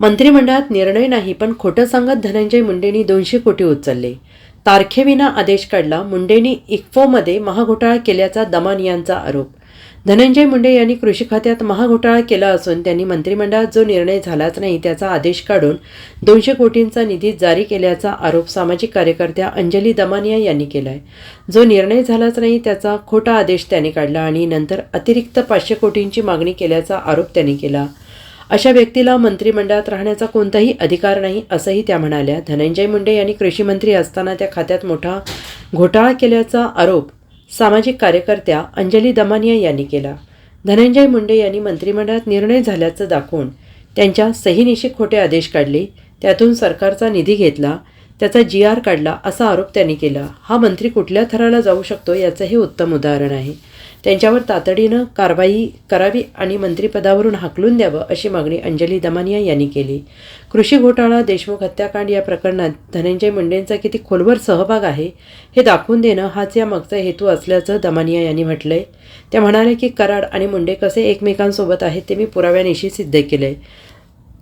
मंत्रिमंडळात निर्णय नाही पण खोटं सांगत धनंजय मुंडेंनी दोनशे कोटी उचलले. तारखेविना आदेश काढला मुंडेंनी इक्फोमध्ये महाघोटाळा केल्याचा दमान यांचा आरोप. धनंजय मुंडे यांनी कृषी खात्यात महाघोटाळा केला असून त्यांनी मंत्रिमंडळात जो निर्णय झालाच नाही त्याचा आदेश काढून दोनशे कोटींचा निधी जारी केल्याचा आरोप सामाजिक कार्यकर्त्या अंजली दमानिया यांनी केला आहे जो निर्णय झालाच नाही त्याचा खोटा आदेश त्यांनी काढला आणि नंतर अतिरिक्त पाचशे कोटींची मागणी केल्याचा आरोप त्यांनी केला. अशा व्यक्तीला मंत्रिमंडळात राहण्याचा कोणताही अधिकार नाही असंही त्या म्हणाल्या. धनंजय मुंडे यांनी कृषी मंत्री असताना त्या खात्यात मोठा घोटाळा केल्याचा आरोप सामाजिक कार्यकर्त्या अंजली दमानिया यांनी केला. धनंजय मुंडे यांनी मंत्रिमंडळात निर्णय झाल्याचं दाखवून त्यांच्या सहीनिशी खोटे आदेश काढले. त्यातून सरकारचा निधी घेतला. त्याचा जी आर काढला असा आरोप त्यांनी केला. हा मंत्री कुठल्या थराला जाऊ शकतो याचं हे उत्तम उदाहरण आहे. त्यांच्यावर तातडीनं कारवाई करावी आणि मंत्रिपदावरून हाकलून द्यावं अशी मागणी अंजली दमानिया यांनी केली. कृषी घोटाळा देशमुख हत्याकांड या प्रकरणात धनंजय मुंडेंचा किती खोलवर सहभाग आहे हे दाखवून देणं हाच या मागचा हेतू असल्याचं दमानिया यांनी म्हटलंय. त्या म्हणाले की कराड आणि मुंडे कसे एकमेकांसोबत आहेत ते मी पुराव्यानिशी सिद्ध केलं आहे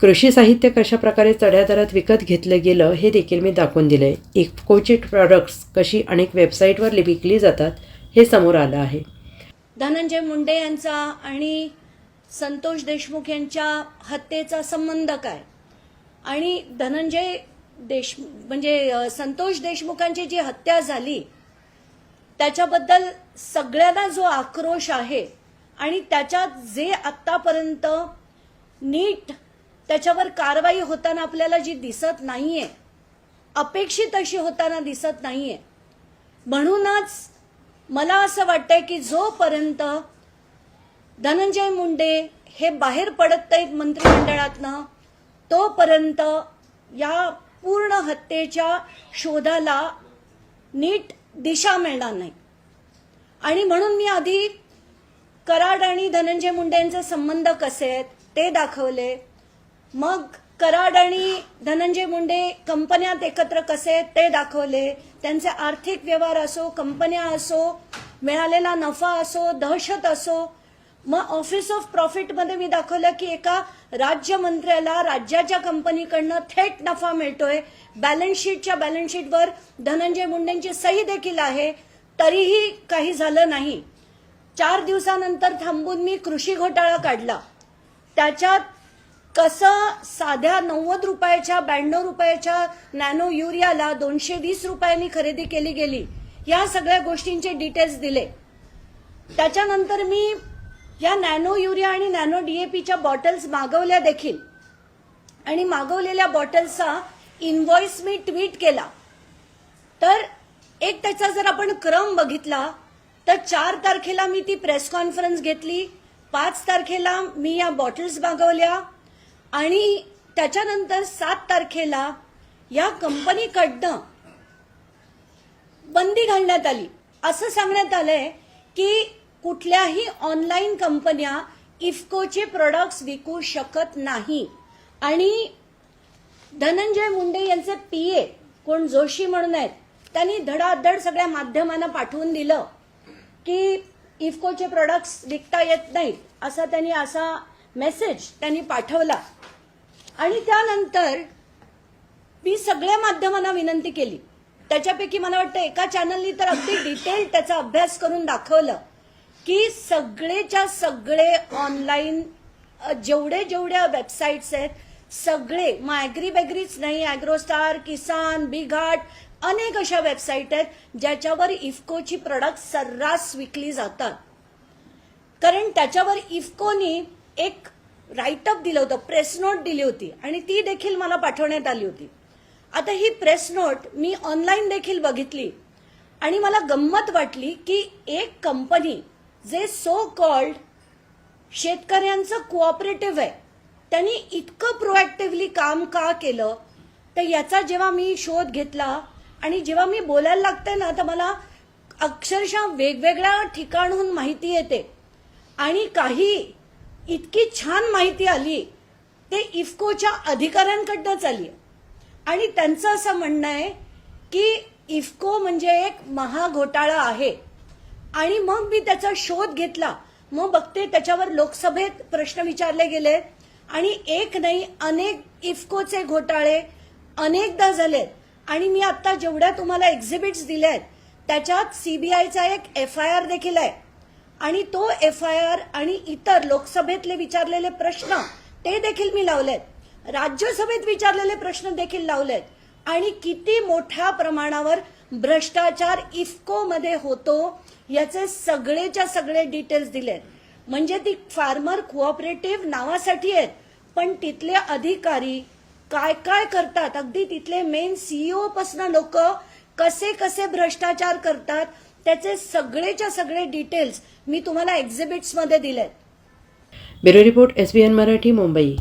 कृषी साहित्य कशा प्रकारे चढ्या दरात विकत घेतलं गेलं हे देखील मी दाखवून दिलं आहे इफकोची प्रॉडक्ट्स कशी अनेक वेबसाईटवर विकली जातात हे समोर आलं आहे. धनंजय मुंडे यांचा आणि संतोष देशमुख यांच्या हत्येचा संबंध काय? आणि धनंजय देश म्हणजे संतोष देशमुखांची जी हत्या झाली त्याच्याबद्दल सगळ्यांना जो आक्रोश आहे आणि त्याच्यात जे आत्तापर्यंत नीट त्याच्यावर कारवाई होताना आपल्याला जी दिसत नाहीये अपेक्षित अशी होताना दिसत नाहीये. म्हणूनच मला असं वाटतंय की जोपर्यंत धनंजय मुंडे हे बाहेर पडत नाहीत मंत्रिमंडळातनं तोपर्यंत या पूर्ण हत्येच्या शोधाला नीट दिशा मिळणार नाही. आणि म्हणून मी आधी कराड आणि धनंजय मुंडे यांचे संबंध कसे आहेत ते दाखवले. मग कराड आणि धनंजय मुंडे कंपन्यात एकत्र कसे ते दाखवले? त्यांचे आर्थिक व्यवहार असो कंपन्या असो मिळालेला नफा असो दहशत असो मग ऑफिस ऑफ प्रॉफिटमध्ये मी दाखवलं की एका राज्यमंत्र्याला राज्याच्या कंपनीकडनं थेट नफा मिळतोय. बॅलन्स शीटच्या बॅलन्स शीटवर धनंजय मुंडेंची सही देखील आहे. तरीही काही झालं नाही. चार दिवसानंतर थांबून मी कृषी घोटाळा काढला. त्याच्यात कसं साध्या नव्वद रुपयाच्या ब्याण्णव रुपयाच्या नॅनो युरियाला दोनशे वीस रुपयांनी खरेदी केली गेली या सगळ्या गोष्टींचे डिटेल्स दिले. त्याच्यानंतर मी या नॅनो युरिया आणि नॅनो डीएपीच्या बॉटल्स मागवल्या देखील. आणि मागवलेल्या बॉटल्सचा इनव्हॉइस मी ट्विट केला. तर एक त्याचा जर आपण क्रम बघितला तर चार तारखेला मी ती प्रेस कॉन्फरन्स घेतली पाच तारखेला मी या बॉटल्स मागवल्या आणि त्याच्यानंतर सात तारखेला या कंपनीकडनं बंदी घालण्यात आली. असं सांगण्यात आलंय की कुठल्याही ऑनलाईन कंपन्या इफकोचे प्रोडक्ट्स विकू शकत नाही. आणि धनंजय मुंडे यांचे पीए कोण जोशी म्हणून आहेत त्यांनी धडाधड सगळ्या माध्यमांना पाठवून दिलं की इफकोचे प्रोडक्ट्स विकता येत नाहीत असा त्यांनी असा मेसेज त्यांनी पाठवला. आणि त्यानंतर मी सगळ्या माध्यमांना विनंती केली. त्याच्यापैकी मला वाटतं एका चॅनलनी तर अगदी डिटेल त्याचा अभ्यास करून दाखवलं की सगळेच्या सगळे ऑनलाईन जेवढे जेवढ्या वेबसाईट्स आहेत सगळे मायग्री बॅग्रीच नाही ॲग्रोस्टार किसान बिघाट अनेक अशा वेबसाईट आहेत ज्याच्यावर इफकोची प्रोडक्ट सर्रास विकली जातात. कारण त्याच्यावर इफकोनी एक राईटअप दिलं होतं प्रेस नोट दिली होती आणि ती देखील मला पाठवण्यात आली होती. आता ही प्रेस नोट मी ऑनलाईन देखील बघितली आणि मला गंमत वाटली की एक कंपनी जे सो कॉल्ड शेतकऱ्यांचं कोऑपरेटिव्ह आहे त्यांनी इतकं प्रोएक्टिव्हली काम का केलं? तर याचा जेव्हा मी शोध घेतला आणि जेव्हा मी बोलायला लागते ना तर मला अक्षरशः वेगवेगळ्या ठिकाणहून माहिती येते. आणि काही इतकी छान माहिती आली. ते इफकोच्या अधिकाऱ्यांकडनंच आली आणि त्यांचं असं म्हणणं आहे की इफको म्हणजे एक महाघोटाळा आहे. आणि मग मी त्याचा शोध घेतला. मग बघते त्याच्यावर लोकसभेत प्रश्न विचारले गेले. आणि एक नाही अनेक इफकोचे घोटाळे अनेकदा झालेत. आणि मी आता जेवढ्या तुम्हाला एक्झिबिट्स दिल्या आहेत त्याच्यात सीबीआयचा एक एफ आय आर देखील आहे. आणि तो एफ आय आर आणि इतर लोकसभेतले विचारलेले प्रश्न ते देखील मी लावलेत. राज्यसभेत विचारलेले प्रश्न देखील लावलेत. आणि किती मोठ्या प्रमाणावर भ्रष्टाचार इफकोमध्ये होतो याचे सगळेच्या सगळे डिटेल्स दिलेत. म्हणजे ती फार्मर कोऑपरेटिव्ह नावासाठी आहेत पण तिथले अधिकारी काय काय करतात? अगदी तिथले मेन सीईओ पासून लोक कसे कसे भ्रष्टाचार करतात? त्याचे सगळेच्या सगळे डिटेल्स मी तुम्हाला एक्झिबिट्समध्ये दिले दिलेत. Bureau report S B N Marathi Mumbai.